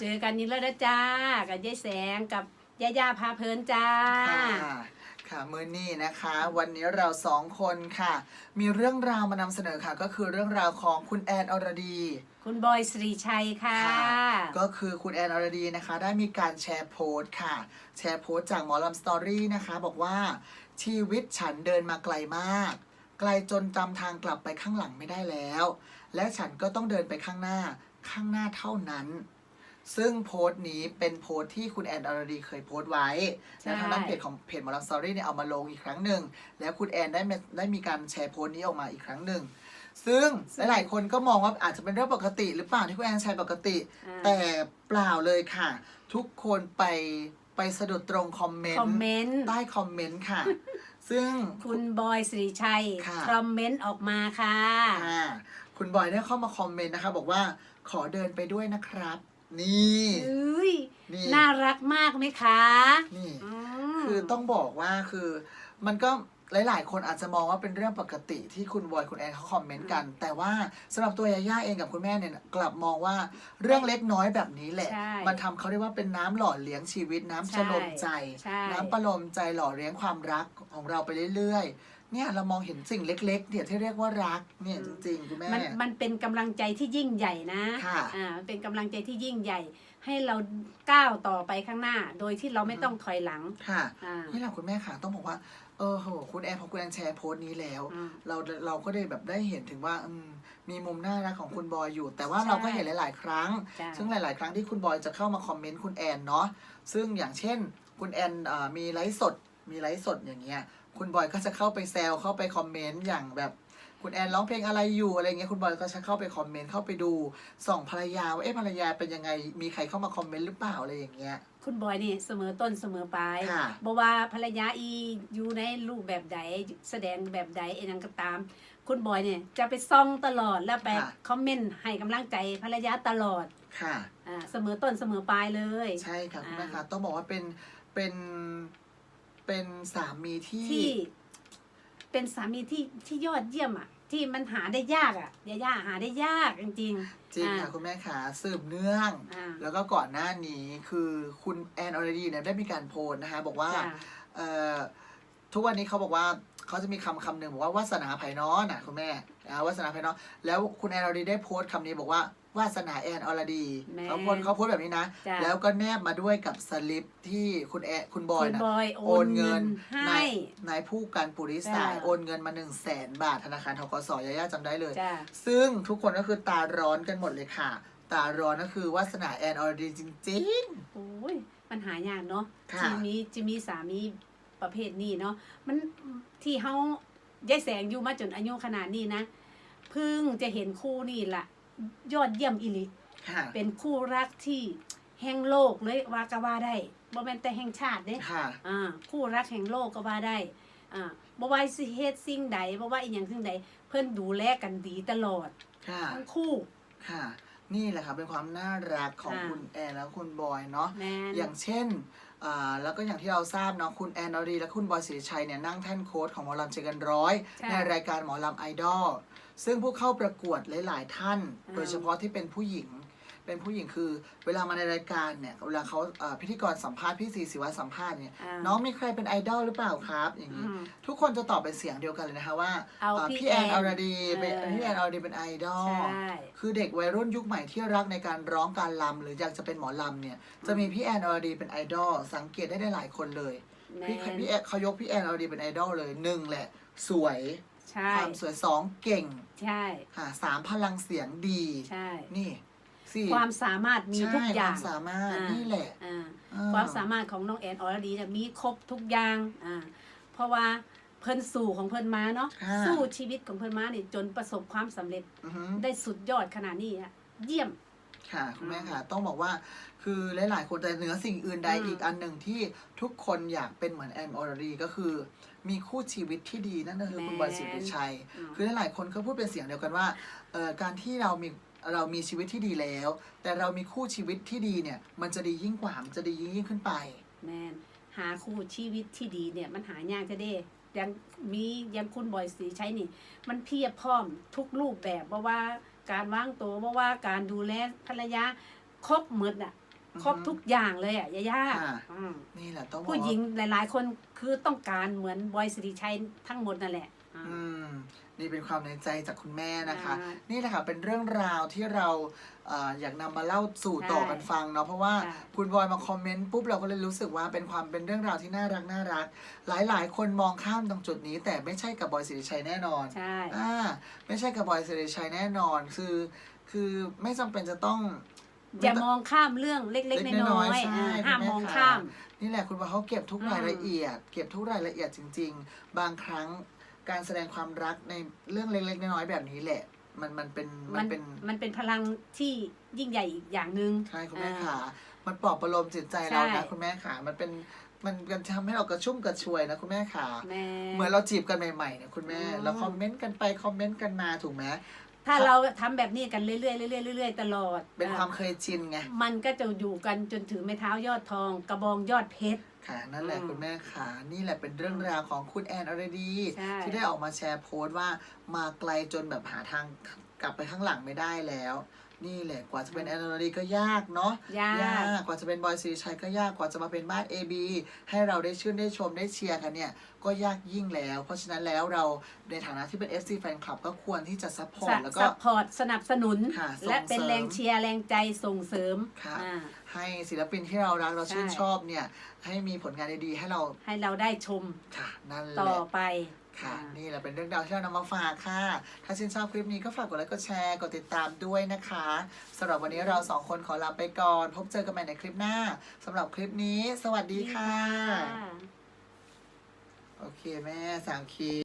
เจอกันนี้แล้วนะจ้า กับยายแสงกับย่าย่าพาเพลินจ้า ค่ะค่ะมือนี้นะคะ วันนี้เราสองคนค่ะ มีเรื่องราวมานำเสนอค่ะ ก็คือเรื่องราวของคุณแอนอรดี คุณบอยสรีชัยค่ะ ก็คือคุณแอนอรดีนะคะ ได้มีการแชร์โพสต์ค่ะ แชร์โพสต์จากหมอลำสตอรี่นะคะ บอกว่าชีวิตฉันเดินมาไกลมาก ไกลจนจำทางกลับไปข้างหลังไม่ได้แล้ว และฉันก็ต้องเดินไปข้างหน้าข้างหน้าเท่านั้น ซึ่งโพสต์นี้เป็นโพสต์ที่คุณแอนอรดีเคยโพสต์ไว้ใช่แล้วทางด้านเพจของเพจหมอลำสตอรี่เนี่ยเอามาลงอีกครั้งหนึ่ง แล้วคุณแอนได้มาได้มีการแชร์โพสต์นี้ออกมาอีกครั้งหนึ่ง ซึ่งหลายๆคนก็มองว่าอาจจะเป็นเรื่องปกติหรือเปล่าที่คุณแอนแชร์ปกติอ่าแต่เปล่าเลยค่ะ ทุกคนไปไปสะดุดตรงคอมเมนคอมต์เมนต์ใต้คอมเมนต์ค่ะ ซึ่งคุณบอยสรีชัยค่ะคอมเมนต์ออกมาค่ะค่ะ คุณบอยได้เข้ามาคอมเมนต์นะคะ บอกว่าขอเดินไปด้วยนะครับ นี่เอ้ยนี่น่ารักมากไหมคะนี่ มคือต้องบอกว่าคือมันก็หลาย ๆ คนอาจจะมองว่าเป็นเรื่องปกติที่คุณบอยคุณแอนเขาคอมเมนต์กัน แต่ว่าสำหรับตัวยาย่าเองกับคุณแม่เนี่ยกลับมองว่าเรื่องเล็กน้อยแบบนี้แหละ ใช่มันทำเขาเรียกว่าเป็นน้ำหล่อเลี้ยงชีวิตน้ำใช่ชโลมใจใช่ น้ำประโลมใจหล่อเลี้ยงความรักของเราไปเรื่อย ๆ เนี่ยเรามองเห็นสิ่งเล็กๆเนี่ยที่เรียกว่ารักเนี่ยจริงๆคุณแม่ มันมันเป็นกำลังใจที่ยิ่งใหญ่นะค่ะอ่ามันเป็นกำลังใจที่ยิ่งใหญ่ ให้เราก้าวต่อไปข้างหน้า โดยที่เราไม่ต้องถอยหลังค่ะอ่านี่แหละคุณแม่ค่ะต้องบอกว่าเออโหคุณแอนพอคุณแอนแชร์โพสต์นี้แล้ว อืม เราเราก็ได้แบบได้เห็นถึงว่าอืมมีมุมน่ารักของคุณบอยอยู่ แต่ว่าใช่เราก็เห็นหลาย ๆ ครั้ง จ้ะ ซึ่งหลาย ๆ ครั้งที่คุณบอยจะเข้ามาคอมเมนต์คุณแอนเนาะซึ่งอย่างเช่น คุณแอนอ่ามีไลฟ์สดมีไลฟ์สดอย่างเงี้ย คุณบอยก็จะเข้าไปแซวเข้าไปคอมเมนต์อย่างแบบคุณแอนร้องเพลงอะไรอยู่อะไรเงี้ยคุณบอยก็จะเข้าไปคอมเมนต์เข้าไปดูส่องภรรยาว่าเอ๊ะภรรยาเป็นยังไงมีใครเข้ามาคอมเมนต์หรือเปล่าอะไรอย่างเงี้ย คุณบอยนี่เสมอต้นเสมอปลายค่ะ บอกว่าภรรยาอีอยู่ในรูปแบบใดแสดงแบบใดเอ็นังก็ตาม คุณบอยเนี่ยจะไปซ่องตลอดแล้วไปค่ะ คอมเมนต์ให้กำลังใจภรรยาตลอดค่ะ อ่าเสมอต้นเสมอปลายเลย ใช่ค่ะคุณแม่อ่า คะต้องบอกว่าเป็นเป็น เป็นสามีที่ที่ เป็นสามีที่ที่ยอดเยี่ยมอะ ที่มันหาได้ยากอะยาย่าหาได้ยากจริงจริงอ่าค่ะคุณแม่ขาสืบเนื่อง อ่าแล้วก็ก่อนหน้านี้คือคุณแอนอรดีเนี่ยได้มีการโพสต์นะคะบอกว่า จ้ะ เอ่อ ทุกวันนี้เขาบอกว่าเขาจะมีคำคำหนึ่งบอกว่าวาสนาไผ่น้อน่ะคุณแม่อ่าวาสนาไผ่น้อแล้วคุณแอนอรดีได้โพสต์คำนี้บอกว่าวาสนาแอนอรดีแม่เขาโพสต์เขาโพสต์แบบนี้นะ จ้ะ แล้วก็แนบมาด้วยกับสลิปที่คุณแอนคุณบอยคุณนะ บอยโอโอนนเงิเงิน นให้ นายนายผู้การปุริสายจ้ะ โอนเงินมา1นึ่งแสนบาทธนาคารทกสยาย่าจำได้เลย จ้า ซึ่งทุกคนก็คือตาร้อนกันหมดเลยค่ะ ตาร้อนก็คือวาสนาแอนอรดีจริง โอ้ยมันหายากเนาะค่ะที่มีจะมีสามี ประเภทนี้เนาะมันที่เฮายายแสงอยู่มาจนอายุขนาดนี้นะเพิ่งจะเห็นคู่นี่ละยอดเยี่ยมอิลิๆค่ะเป็นคู่รักที่แห่งโลกเลยว่าก็ว่าได้บ่แม่นแต่แห่งชาติเด้ค่ะอ่าคู่รักแห่งโลกก็ว่าได้อ่าบ่ว่าสิเฮ็ดสิ่งใดบ่ว่าอีหยังสิ่งใดเพิ่นดูแลกันดีตลอดค่ะทั้งคู่ค่ะนี่แหละค่ะเป็นความน่ารักของค่ะคุณแอนและคุณบอยเนาะแม่นอย่างเช่นอ่า แล้วก็อย่างที่เราทราบเนาะคุณแอนอรดีและคุณบอยศรีชัยเนี่ยนั่งแท่นโค้ดของหมอลำเจอกันร้อย ใช่ ในรายการหมอลำไอดอลซึ่งผู้เข้าประกวดหลาย ๆ ท่านอ่าโดยเฉพาะที่เป็นผู้หญิง เป็นผู้หญิงคือ เวลามาในรายการเนี่ยเวลาเขาเอ่อพิธีกรสัมภาษณ์พี่สีศิวะสัมภาษณ์เนี่ยอ่าน้องมีใครเป็นไอดอลหรือเปล่าครับ อย่างนี้อืมทุกคนจะตอบเป็นเสียงเดียวกันเลยนะคะว่าเอาเอ่อพี่พี่แอนแอนอรดีเป็นเออ พี่แอนอรดีเป็นไอดอล ใช่ คือเด็กวัยรุ่นยุคใหม่ที่รักในการร้องการลำหรืออยากจะเป็นหมอลำเนี่ยจะมีพี่แอนอรดีเป็นไอดอลสังเกตได้ได้หลายคนเลย แม่พี่พี่แอนเขายกพี่แอนอรดีเป็นไอดอลเลยหนึ่งแหละ สวยใช่ ความสวยสองเก่งใช่ ค่ะสามพลังเสียงดี ใช่ นี่ สี่ความสามารถมีทุกอย่าง ใช่ความสามารถอ่านี่แหละ อ่าอ่ความสามารถของน้องแอนอรดีเนี่ยมีครบทุกอย่างอ่าเพราะว่าเพิ่นสู่ของเพิ่นมาเนาะค่ะ สู้ชีวิตของเพิ่นมาเนี่ยจนประสบความสำเร็จอือฮึได้สุดยอดขนาดนี้อะเยี่ยม ค่ะคุณแม่ค่ะ ต้องบอกว่าคือหลาย ๆ คนแต่เหนือสิ่งอื่นใดอืม อีกอันหนึ่งที่ทุกคนอยากเป็นเหมือนแอนอรดีก็คือ มีคู่ชีวิตที่ดีนั่นก็คือคุณบอยสิริชัย อืม คือหลายๆคนก็พูดเป็นเสียงเดียวกันว่าเอ่อการที่เรามี เรามีชีวิตที่ดีแล้ว แต่เรามีคู่ชีวิตที่ดีเนี่ย มันจะดียิ่งกว่า มันจะดียิ่งยิ่งขึ้นไป แมนหาคู่ชีวิตที่ดีเนี่ยมันหายากจะเด้ยังมีอยังคุณบอยสีใช้นี่ มันเพียบพร้อมทุกรูปแบบเพราะว่าการวางตัวเพราะว่าการดูแลภรรยาครบหมดอะครบทุกอย่างเลยอะยาย่าค่ะอืมนี่แหละต้องบอกผู้หญิงว่าหลาย ๆ คนคือต้องการเหมือนบอยสิริชัยทั้งหมดนั่นแหละอ่าอืม นี่เป็นความในใจจากคุณแม่นะคะอ่านี่แหละค่ะเป็นเรื่องราวที่เราเอ่ออยากนำมาเล่าสู่ใช่ต่อกันฟังเนาะเพราะว่าค่ะ คุณบอยมาคอมเมนต์ปุ๊บเราก็เลยรู้สึกว่าเป็นความเป็นเรื่องราวที่น่ารักน่ารัก หลายๆ คนมองข้ามตรงจุดนี้ แต่ไม่ใช่กับบอยสิริชัยแน่นอน ใช่ อ่าไม่ใช่กับบอยสิริชัยแน่นอนคือ คือไม่จำเป็นจะต้อง อย่ามองข้ามเรื่องเล็กเล็กๆๆน้น้ออยยๆๆใช่อ่าห้ามคุณแม่มองค่ะข้าม นี่แหละคุณบอยเขาเก็บทุกอืมรายละเอียด เก็บทุกรายละเอียดจริง ๆ บางครั้ง การแสดงความรักในเรื่องเล็กๆน้อยๆแบบนี้แหละ มันมันเป็นมัมันนเป็นมันเป็นพลังที่ยิ่งใหญ่อีกอย่างหนึ่งใช่คุณแม่อ่าขามันปลอบประโลมจิตใจเราใช่นะคุณแม่ขามันเป็นมันมันทำให้เรากระชุ่มกระชวยนะคุณแม่ขาแม่เหมือนเราจีบกันใหม่ๆเนี่ยคุณแม่อืมเราคอมเมนต์กันไปคอมเมนต์กันมาถูกไหม ถ้าเราทำแบบนี้กันเรื่อยๆเรื่อยๆเรื่อยๆตลอดเป็นความอะเคยชินไงมันก็จะอยู่กันจนถึงไม้เท้ายอดทอง กระบองยอดเพชร ค่ะ นั่นแหละอืมคุณแม่ขานี่แหละเป็นเรื่องราวของคุณแอนอรดี ใช่ ที่ได้ออกมาแชร์โพสต์ว่ามาไกลจนแบบหาทางกลับไปข้างหลังไม่ได้แล้ว นี่แหละกว่าจะเป็นแอนอรดีก็ยากเนาะยากกว่าจะเป็นบอยซีชัยก็ยากกว่าจะมาเป็นบ้าน AB ให้เราได้ชื่นได้ชมได้เชียร์กันเนี่ย ก็ยากยิ่งแล้ว เพราะฉะนั้นแล้วเราในฐานะที่เป็น FC แฟนคลับก็ควรที่จะซัพพอร์ตแล้วก็ ซัพพอร์ตสนับสนุน ค่ะส่งและเป็นเสริมแรงเชียร์แรงใจส่งเสริมค่ะ อ่า ให้ศิลปินที่เรารักเราชื่นใช่ ชอบเนี่ย ให้มีผลงานดีๆให้เราให้เราได้ชมค่ะนั่นแหต่อละ ไป ค่ะอ่านี่แหละเป็นเรื่องราวที่เรานำมาฝากค่ะ ถ้าชื่นชอบคลิปนี้ก็ฝากกดไลค์กดแชร์กดติดตามด้วยนะคะสำหรับวันนี้เราสองคนขอลาไปก่อน พบเจอกันใหม่ในคลิปหน้าสำหรับคลิปนี้ สวัสดีค่ะ โอเคแม่สามคี